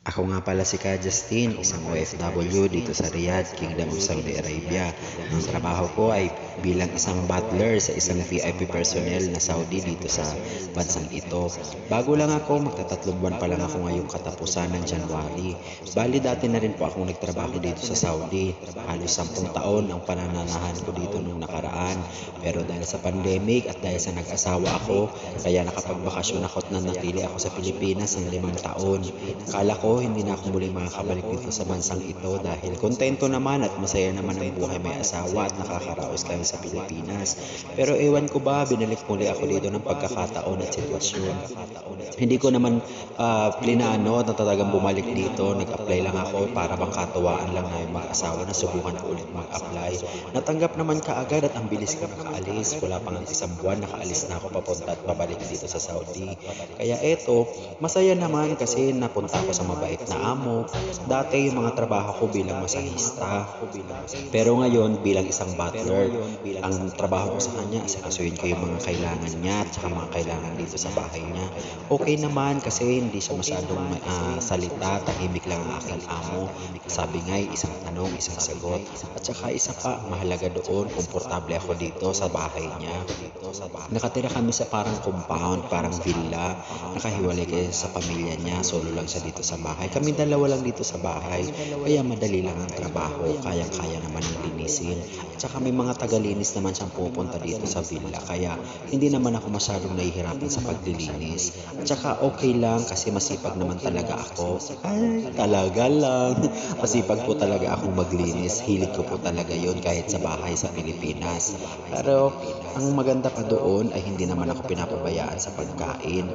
Ako nga pala si Ka Justin, isang OFW dito sa Riyadh, Kingdom of Saudi Arabia. Ang trabaho ko ay bilang isang butler sa isang VIP personnel na Saudi dito sa bansang ito. Bago lang ako, magtatatlong buwan pa lang ako ngayong katapusan ng January. Bali dati na rin po akong nagtrabaho dito sa Saudi. Halos sampung taon ang panananahan ko dito nung nakaraan. Pero dahil sa pandemic at dahil sa nag-asawa ako, kaya nakapagbakasyon ako at nanatili ako sa Pilipinas ng limang taon. Akala ko hindi na ako muling makakabalik dito sa bansang ito dahil kontento naman at masaya naman ang buhay may asawa at nakakaraos kami sa Pilipinas. Pero ewan ko ba, binalik muli ako dito ng pagkakataon at sitwasyon. Hindi ko naman uh, plinano na talagang bumalik dito. Nag-apply lang ako para bang katuwaan lang na mag-asawa na subukan ko ulit mag-apply. Natanggap naman kaagad at ang bilis ko nakaalis. Wala pang isang buwan nakaalis na ako papunta at pabalik dito sa Saudi. Kaya eto, masaya naman kasi napunta ako sa mabait na amo. Dati yung mga trabaho ko bilang masahista. Pero ngayon bilang isang butler, ang trabaho ko sa kanya, asikasuhin ko yung mga kailangan niya at saka mga kailangan dito sa bahay niya. Okay naman kasi hindi siya masyadong uh, salita, tahimik lang ang aking amo. Sabi nga isang tanong, isang sagot. At saka isa pa, mahalaga doon, komportable ako dito sa bahay niya. Nakatira kami sa parang compound, parang villa. Nakahiwalay kayo sa pamilya niya, solo lang siya dito sa bahay. Kami dalawa lang dito sa bahay, kaya madali lang ang trabaho, kayang-kaya naman ang linisin. At saka may mga tagalinis naman siyang pupunta dito sa villa, kaya hindi naman ako masyadong nahihirapan sa paglilinis. At saka okay lang kasi masipag naman talaga ako. Ay, talaga lang. Masipag po talaga akong maglinis. Hilig ko po talaga yon kahit sa bahay sa Pilipinas. Pero ang maganda pa doon ay hindi naman ako pinapabayaan sa pagkain.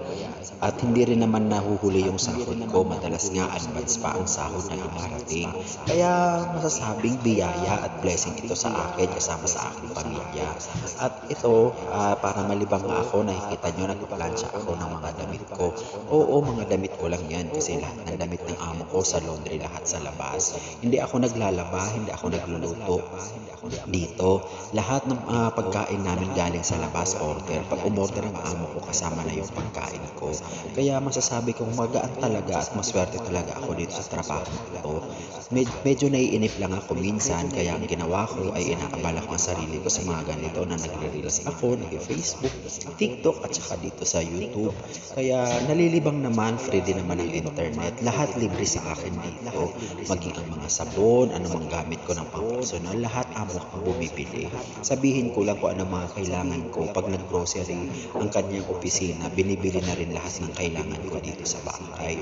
At hindi rin naman nahuhuli yung sahod ko. Madalas nga advance pa ang sahod na dumarating. Kaya masasabing biyaya at blessing ito sa akin kasama sa aking pamilya. At ito, uh, para malibang ako, nakikita nyo, nagplansya ako ng mga damit ko. Oo, mga damit ko lang yan kasi lahat ng damit ng amo ko sa laundry lahat sa labas. Hindi ako naglalaba, hindi ako nagluluto dito. Lahat ng uh, pagkain namin galing sa labas order. Pag umorder ang amo ko, kasama na yung pagkain ko. Kaya masasabi kong magaan talaga at maswerte talaga ako dito sa trabaho ko. Med medyo naiinip lang ako minsan kaya ang ginawa ko ay inaabala ko ang sarili ko sa mga ganito na nagre-reels ako, nag-Facebook, TikTok at saka dito sa YouTube. Kaya nalilibang naman, free din naman ang internet. Lahat libre sa akin dito. Maging ang mga sabon, anumang gamit ko ng pang-personal, lahat amo ang bumibili. Sabihin ko lang kung ano mga kailangan ko. Pag nag-grocery ang kanyang opisina, binibili na rin lahat ng kailangan ko dito sa bahay.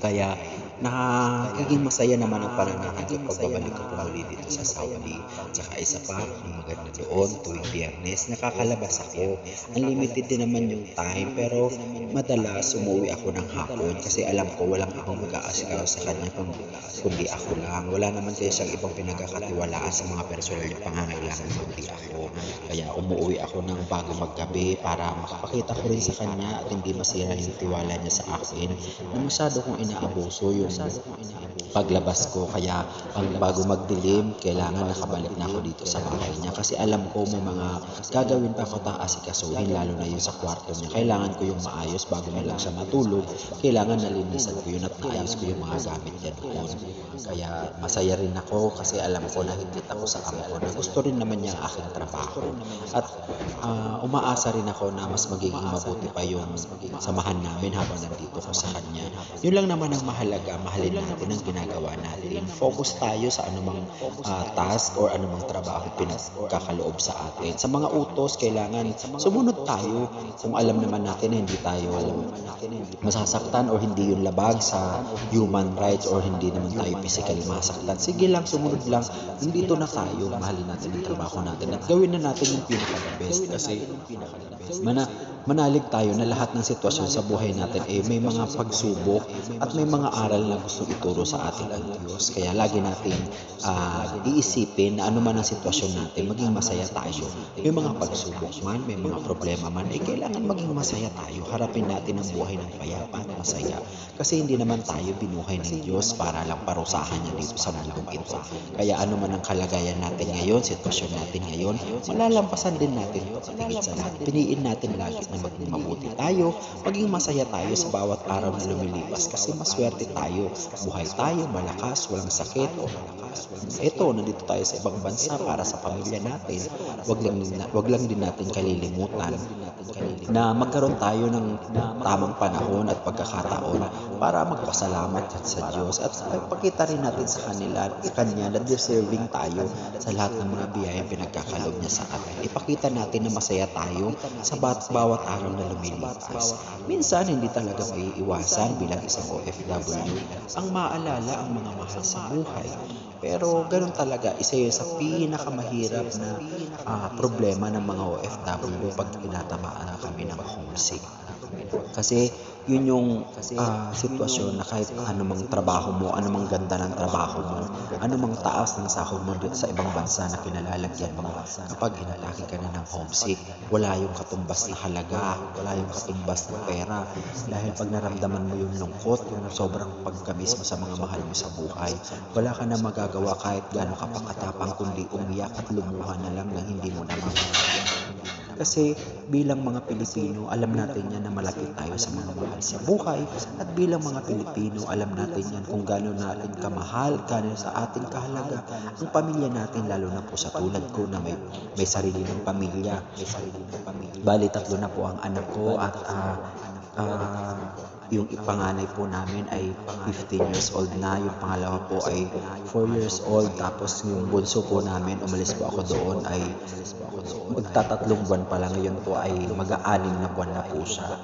Kaya nakakaging masaya naman ang pananahan ko pagbabalik ko muli dito sa Saudi. Tsaka isa pa, ang maganda doon, tuwing biyernes, nakakalabas ako. Unlimited din naman yung time, pero madalas umuwi ako ng hapon kasi alam ko walang ibang mag-aasikaw sa kanya kundi ako lang. Wala naman kaya siyang ibang pinagkakatiwalaan sa mga personal niya pangangailangan kundi ako. Kaya umuwi ako ng bago maggabi para makapakita ko rin sa kanya at hindi masira yung tiwala niya sa akin na masyado kong inaabuso yung paglabas ko. Kaya pag bago magdilim, kailangan nakabalik na ako dito sa bahay niya. Kasi alam ko may mga gagawin pa ako tang asikasuhin, lalo na yun sa kwarto niya. Kailangan ko yung maayos bago na lang siya matulog. Kailangan nalinisan ko yun at naayos ko yung mga gamit niya doon. Kaya masaya rin ako kasi alam ko na higit ako sa amo ko na gusto rin naman niya ang aking trabaho. At uh, umaasa rin ako na mas magiging mabuti pa yung samahan namin habang nandito ko sa kanya. Yun lang naman ang mahalaga, mahalin natin ang ginagawa natin. Focus tayo sa anumang uh, task or anumang trabaho pinagkakaloob sa atin. Sa mga utos, kailangan sumunod tayo kung alam naman natin na hindi tayo masasaktan or hindi yung labag sa human rights or hindi naman tayo physically masaktan. Sige lang, sumunod lang. Nandito na tayo, mahalin natin ang trabaho natin. at gawin na natin yung pinaka-best kasi mana manalig tayo na lahat ng sitwasyon sa buhay natin eh may mga pagsubok at may mga aral na gusto ituro sa atin ang Diyos. Kaya lagi natin uh, iisipin na anuman ang sitwasyon natin, maging masaya tayo. May mga pagsubok man, may mga problema man, eh kailangan maging masaya tayo. Harapin natin ang buhay ng payapa at masaya. Kasi hindi naman tayo binuhay ng Diyos para lang parusahan niya dito sa mundong ito. Kaya anuman ang kalagayan natin ngayon, sitwasyon natin ngayon, malalampasan din natin ito. Sa lahat, piniin natin lagi na maging mabuti tayo, maging masaya tayo sa bawat araw na lumilipas kasi maswerte tayo. Buhay tayo, malakas, walang sakit. O, ito, nandito tayo sa ibang bansa para sa pamilya natin. Wag lang, wag lang din natin kalilimutan na magkaroon tayo ng tamang panahon at pagkakataon para magpasalamat sa Diyos at ipakita rin natin sa kanila, sa Kanya na deserving tayo sa lahat ng mga biyayang pinagkakalob niya sa atin. Ipakita natin na masaya tayo sa bawat, bawat araw na lumilipas. Minsan, hindi talaga may iwasan bilang isang OFW ang maalala ang mga mahal sa buhay. Pero ganun talaga, isa yun sa pinakamahirap na ah, problema ng mga OFW pag tinatamaan kami ng homesick. Kasi yun yung ah, sitwasyon na kahit anumang trabaho mo, anumang ganda ng trabaho mo, anumang taas ng sahod mo sa ibang bansa na kinalalagyan mo, kapag hinatake ka na ng homesick, wala yung katumbas na halaga, wala yung katumbas na pera. Dahil pag naramdaman mo yung lungkot, yung sobrang pagkamis mo sa mga mahal mo sa buhay, wala ka na magagawa kahit gaano ka pakatapang kundi umiyak at lumuha na lang na hindi mo na kasi bilang mga Pilipino, alam natin yan na malapit tayo sa mga mahal sa buhay. At bilang mga Pilipino, alam natin yan kung gaano natin kamahal, gaano sa atin kahalaga ang pamilya natin, lalo na po sa tulad ko na may, may sarili ng pamilya. May sarili ng pamilya. Bali, tatlo na po ang anak ko at ah, ah, yung panganay po namin ay 15 years old na, yung pangalawa po ay 4 years old, tapos yung bunso po namin, umalis po ako doon ay magtatatlong buwan pa lang ngayon po ay mag-aanim na buwan na po siya.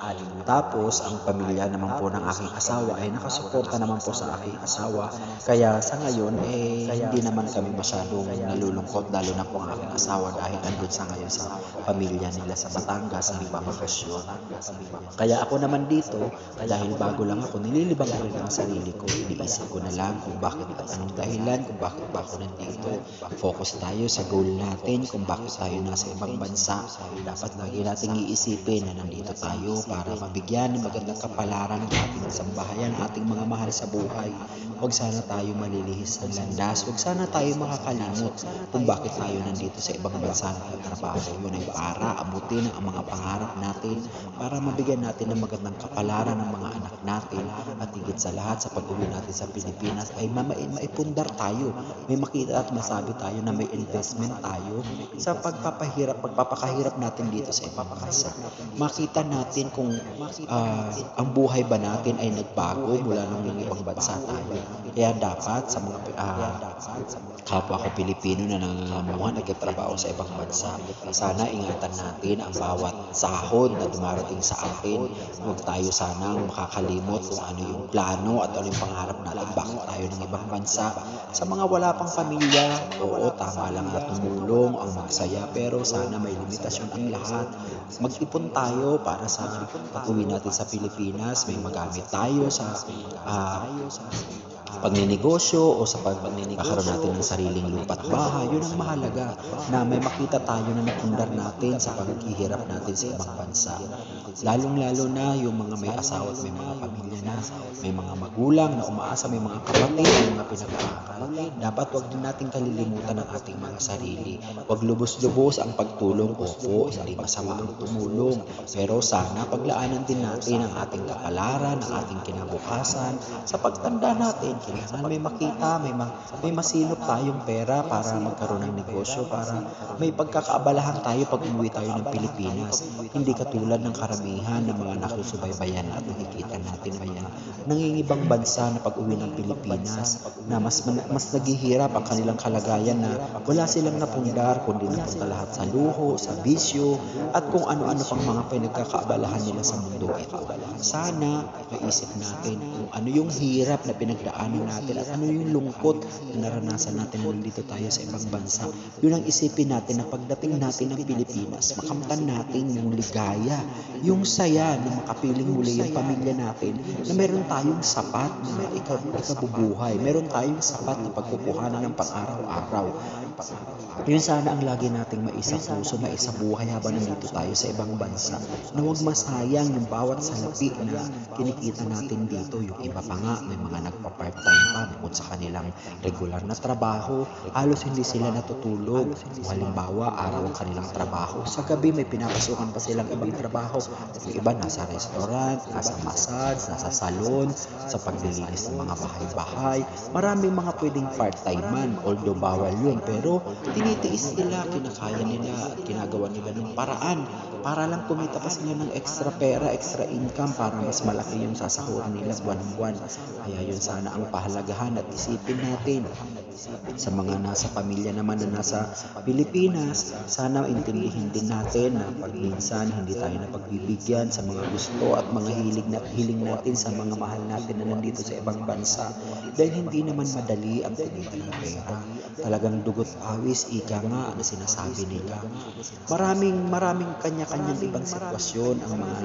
Tapos ang pamilya naman po ng aking asawa ay nakasuporta naman po sa aking asawa. Kaya sa ngayon eh hindi naman kami masyadong nalulungkot lalo na po ang aking asawa dahil andun sa ngayon sa pamilya nila sa Batangas ang nagpapakasyon. Kaya ako naman dito dahil bago lang ako nililibang ko rin ang sarili ko. Iniisip ko na lang kung bakit at anong dahilan kung bakit ba ako nandito. Focus tayo sa goal natin kung bakit tayo nasa ibang bansa. Dapat lagi nating iisipin na nandito tayo para mabigyan ng magandang kapalaran ng ating sambahayan, ating mga mahal sa buhay. Huwag sana tayo malilihis ng landas. Huwag sana tayo makakalimot kung bakit tayo nandito sa ibang bansa na trabaho. Yun ay para abutin ang mga pangarap natin, para mabigyan natin ng magandang kapalaran ng mga anak natin at higit sa lahat sa pag-uwi natin sa Pilipinas ay ma- ma- maipundar tayo. May makita at masabi tayo na may investment tayo sa pagpapahirap, pagpapakahirap natin dito sa ibang. Makita natin kung ah, ang buhay ba natin ay nagbago mula nung yung ibang bansa tayo. Kaya dapat sa mga ah, kapwa ko Pilipino na nangangamuhan nagtatrabaho sa ibang bansa, sana ingatan natin ang bawat sahod na dumarating sa atin. Huwag tayo sanang makakalimot kung ano yung plano at ano yung pangarap natin. Bakit tayo ng ibang bansa? Sa mga wala pang pamilya, oo, tama lang na tumulong ang magsaya, pero sana may limitasyon ang lahat. Mag-ipon tayo para sa pag-uwi natin sa Pilipinas, may magamit tayo sa ah, pagninegosyo o sa pagkakaroon natin ng sariling lupa't bahay, yun ang mahalaga na may makita tayo na napundar natin sa paghihirap natin sa ibang bansa. Lalong-lalo na yung mga may asawa at may mga pamilya na, may mga magulang na umaasa, may mga kapatid, may mga pinag-aaral. Dapat wag din natin kalilimutan ang ating mga sarili. Wag lubos-lubos ang pagtulong. Opo, hindi masama ang tumulong. Pero sana paglaanan din natin ang ating kapalaran, ang ating kinabukasan. Sa pagtanda natin, kailangan may makita, may, ma- may masilop tayong pera para magkaroon ng negosyo, para may pagkakaabalahan tayo pag umuwi tayo ng Pilipinas. Hindi katulad ng karamihan ng mga nasusubaybayan at nakikita natin na mga nangingibang bansa na pag uwi ng Pilipinas na mas mas naghihirap ang kanilang kalagayan na wala silang napundar kundi napunta lahat sa luho, sa bisyo at kung ano-ano pang mga pinagkakaabalahan nila sa mundo ito. Sana maisip natin kung ano yung hirap na pinagdaanan natin at ano yung lungkot na naranasan natin na nandito tayo sa ibang bansa. Yun ang isipin natin na pagdating natin ng Pilipinas, makamtan natin yung ligaya, yung saya na makapiling muli yung pamilya natin na meron tayong sapat na ika- ikabubuhay, meron tayong sapat na pagkukuhanan ng pang-araw-araw. Yun sana ang lagi nating maisa puso, maisa buhay habang nandito tayo sa ibang bansa. Na huwag masayang yung bawat salapi na kinikita natin dito. Yung iba pa nga, may mga nagpa-part part-time pa bukod sa kanilang regular na trabaho. Halos hindi sila natutulog. Halimbawa, araw ang kanilang trabaho. Sa gabi may pinapasukan pa silang ibang trabaho. Yung iba nasa restaurant, nasa massage, nasa salon, sa paglilinis ng mga bahay-bahay. Maraming mga pwedeng part-time man, although bawal yun. Pero tinitiis nila, kinakaya nila ginagawa nila ng paraan para lang kumita pa sila ng extra pera, extra income para mas malaki yung sasahuran nila buwan-buwan. Kaya yun sana ang pahalagahan at isipin natin sa mga nasa pamilya naman na nasa Pilipinas, sana intindihin din natin na pag hindi tayo napagbibigyan sa mga gusto at mga hilig na hiling natin sa mga mahal natin na nandito sa ibang bansa. Dahil hindi naman madali ang kumita ng pera. Talagang dugot awis, ika nga na sinasabi nila. Maraming maraming kanya-kanyang ibang sitwasyon ang mga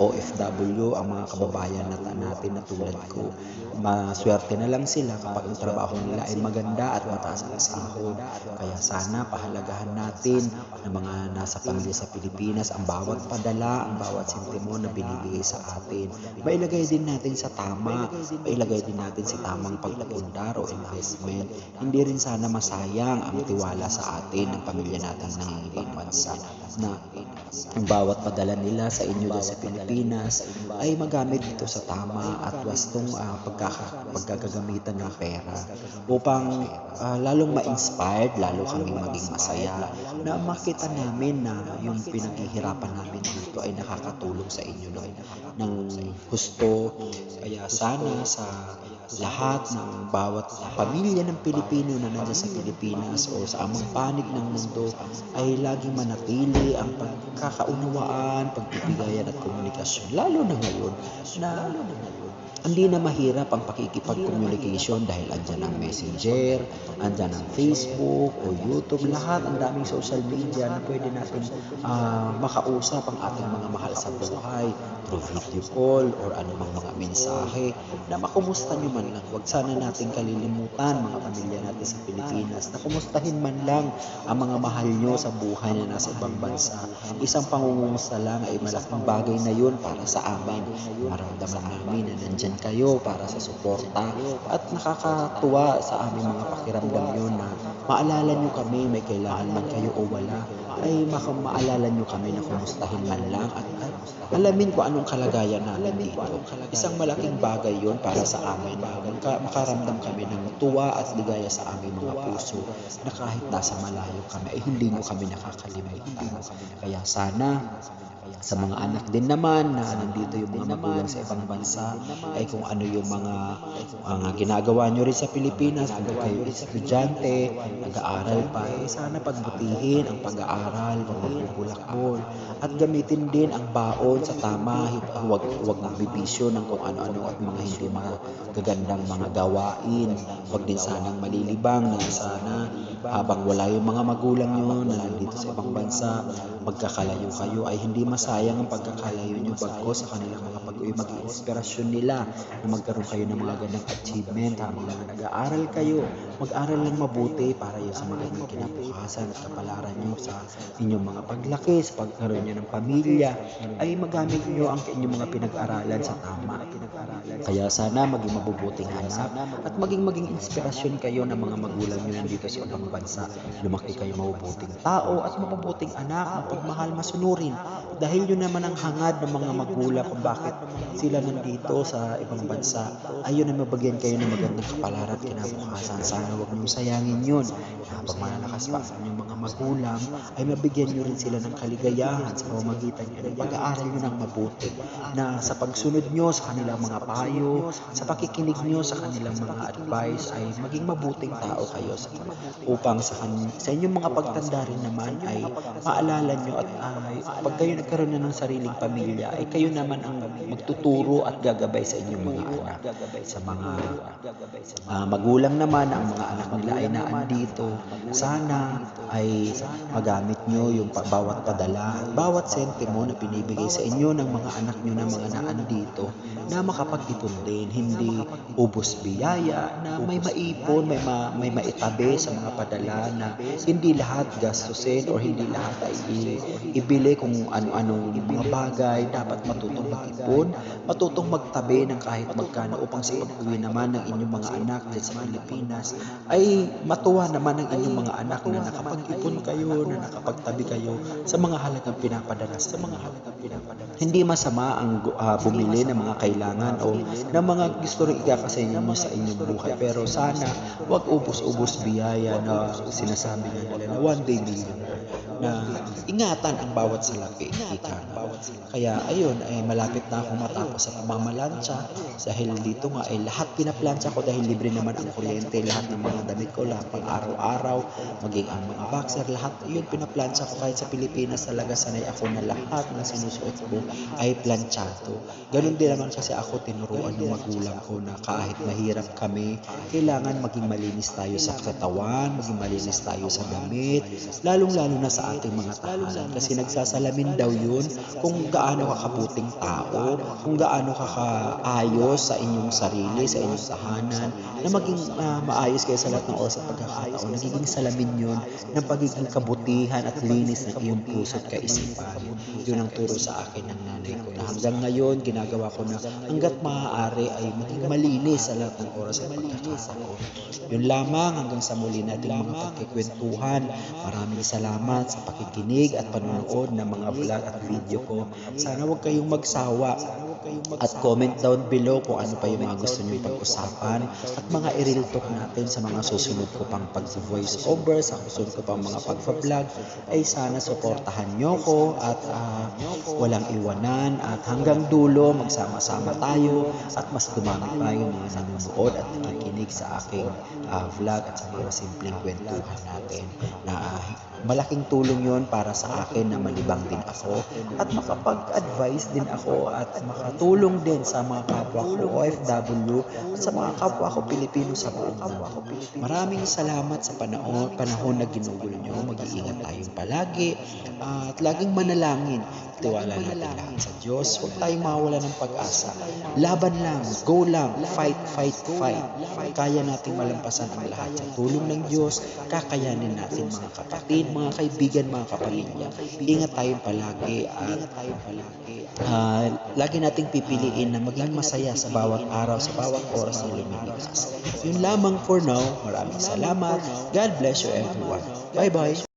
OFW, ang mga kababayan na natin na tulad ko. Maswerte na lang sila kapag ang trabaho nila ay maganda at mataas ang sahod. Kaya sana pahalagahan natin ng mga nasa pamilya sa Pilipinas ang bawat padala, ang bawat sentimo na binibigay sa atin. Mailagay din natin sa tama, mailagay din natin sa tamang pagpupundar o investment. Hindi rin sana masayang ang tiwala sa atin ng pamilya natin ng ibang bansa na ang bawat padala nila sa inyo dyan sa Pilipinas ay magamit ito sa tama at wastong uh, pagkaka, ng pera upang uh, lalong ma-inspired, lalo kami maging masaya na makita namin na yung pinaghihirapan namin dito ay nakakatulong sa inyo no, ng husto. Kaya sana sa lahat ng bawat pamilya ng Pilipino na nandiyan sa Pilipinas o sa amang panig ng mundo ay laging manatili ang pagkakaunawaan, pagbibigayan at komunikasyon. Lalo na ngayon na hindi na mahirap ang pakikipag-communication dahil andyan ang messenger, andyan ang Facebook o YouTube, lahat ang daming social media na pwede natin uh, makausap ang ating mga mahal sa buhay through video call or anumang mga mensahe na makumusta nyo man lang. Huwag sana natin kalilimutan mga pamilya natin sa Pilipinas na kumustahin man lang ang mga mahal nyo sa buhay na nasa ibang bansa. Isang pangungumusta lang ay malaking bagay na yun para sa amin. Maramdaman namin na nandyan kayo para sa suporta at nakakatuwa sa aming mga pakiramdam yun na maalala nyo kami may kailangan man kayo o wala ay maka maalala nyo kami na kumustahin man lang at, alamin ko anong kalagayan namin dito. Isang malaking bagay yon para sa amin makaramdam kami ng tuwa at ligaya sa aming mga puso na kahit nasa malayo kami ay hindi nyo kami nakakalimutan. Kaya sana sa mga anak din naman na nandito yung mga magulang sa ibang bansa ay kung ano yung mga mga ginagawa nyo rin sa Pilipinas kung kayo estudyante nag-aaral pa eh sana pagbutihin ang pag-aaral huwag magbubulakbol at gamitin din ang baon sa tama huwag, huwag magbibisyo ng kung ano-ano at mga hindi magagandang mga gawain. Huwag din sanang malilibang na sana habang wala yung mga magulang nyo na nandito sa ibang bansa magkakalayo kayo ay hindi masayang ang pagkakalayo nyo bagko sa kanilang mga pag-uwi. Maging inspirasyon nila na magkaroon kayo ng mga gandang achievement habang nag-aaral kayo mag-aral lang mabuti para yun sa magandang kinabukasan at kapalaran nyo sa inyong mga paglaki sa pagkaroon nyo ng pamilya ay magamit nyo ang inyong mga pinag-aralan sa tama. Kaya sana maging mabubuting anak at maging maging inspirasyon kayo ng mga magulang nyo nandito sa ibang bansa. Lumaki kayo mabubuting tao at mabubuting anak pagmahal masunurin. Dahil yun naman ang hangad ng mga magulang kung bakit sila nandito sa ibang bansa. Ayun na mabagyan kayo ng magandang kapalaran kinabukasan. Sana huwag niyo sayangin yun. Na pag malalakas pa sa inyong mga magulang ay mabigyan nyo rin sila ng kaligayahan sa pamamagitan nyo ng pag-aaral nyo ng mabuti. Na sa pagsunod nyo sa kanilang mga payo sa pakikinig nyo sa kanilang mga advice ay maging mabuting tao kayo sa, upang sa, kan, sa inyong mga pagtanda rin naman ay maalala nyo at ay, pag kayo nagkaroon na ng sariling pamilya, ay kayo naman ang magtuturo at gagabay sa inyong mga anak. Sa mga uh, magulang naman, ang mga anak nila ay naandito, sana ay magamit nyo yung bawat padala, bawat sentimo na pinibigay sa inyo ng mga anak nyo na mga naandito na makapag-ipon din, hindi ubos biyaya, na may maipon, may, ma, may maitabi sa mga padala na hindi lahat gastusin or hindi lahat ay hindi ibili kung ano-anong mga bagay. Dapat matutong mag-ipon, matutong magtabi ng kahit magkano upang sa pag-uwi naman ng inyong mga anak sa Pilipinas ay matuwa naman ang inyong mga anak na nakapag-ipon kayo, na nakapagtabi kayo sa mga halagang pinapadala sa mga halagang pinapadala. Hindi masama ang ah, bumili ng mga kailangan o ng mga gusto rin ikakasayin mo sa inyong buhay. Pero sana wag ubos-ubos biyaya na sinasabi nila na one day millionaire na ingatan ang bawat salapi. Ika. Kaya ayun, ay malapit na akong matapos sa pamamalansya dahil dito nga ay lahat pinaplansya ko dahil libre naman ang kuryente, lahat ng mga damit ko, lahat pang araw-araw, maging ang mga boxer, lahat yun pinaplansya ko kahit sa Pilipinas talaga sanay ako na lahat na sinusuot ko ay planchado. Ganun din naman kasi ako tinuruan ng magulang ko na kahit mahirap kami, kailangan maging malinis tayo sa katawan, maging malinis tayo sa damit, lalong-lalo na sa ating mga tahanan. Kasi nagsasalamin daw yun kung gaano ka kabuting tao, kung gaano ka kaayos sa inyong sarili, sa inyong tahanan, na maging ah, maayos kayo sa lahat ng oras at pagkakataon. Nagiging salamin yun ng pagiging kabutihan at linis ng iyong puso at kaisipan. Yun ang turo sa akin ng nanay ko na hanggang ngayon ginagawa ko na hanggat maaari ay maging malinis sa lahat ng oras at pagkakataon. Yun lamang hanggang sa muli nating mga pagkikwentuhan. Maraming salamat sa pakikinig at panonood ng mga vlog at video ko. Sana huwag kayong magsawa at comment down below kung ano pa yung mga gusto nyo pag-usapan at mga i-real talk natin sa mga susunod ko pang pag-voice over, sa susunod ko pang mga pag-vlog ay sana suportahan nyo ko at ah, walang iwanan at hanggang dulo magsama-sama tayo at mas dumami pa yung mga nanonood at nakikinig sa aking ah, vlog at sa mga simpleng kwentuhan natin na ah, malaking tulong yon para sa akin na malibang din ako at makapag-advise din ako at makatulong din sa mga kapwa ko OFW at sa mga kapwa ko Pilipino sa buong mundo. Maraming salamat sa panahon, panahon na ginugol nyo. Mag-iingat tayong palagi at laging manalangin. Tiwala natin lahat sa Diyos. Huwag tayong mawala ng pag-asa. Laban lang, go lang, fight, fight, fight. Kaya nating malampasan ang lahat. Sa tulong ng Diyos, kakayanin natin mga kapatid, mga kaibigan, mga kapamilya. Ingat tayong palagi at ah, lagi nating pipiliin na maging masaya sa bawat araw, sa bawat oras na lumilipas. Yun lamang for now. Maraming salamat. God bless you everyone. Bye-bye.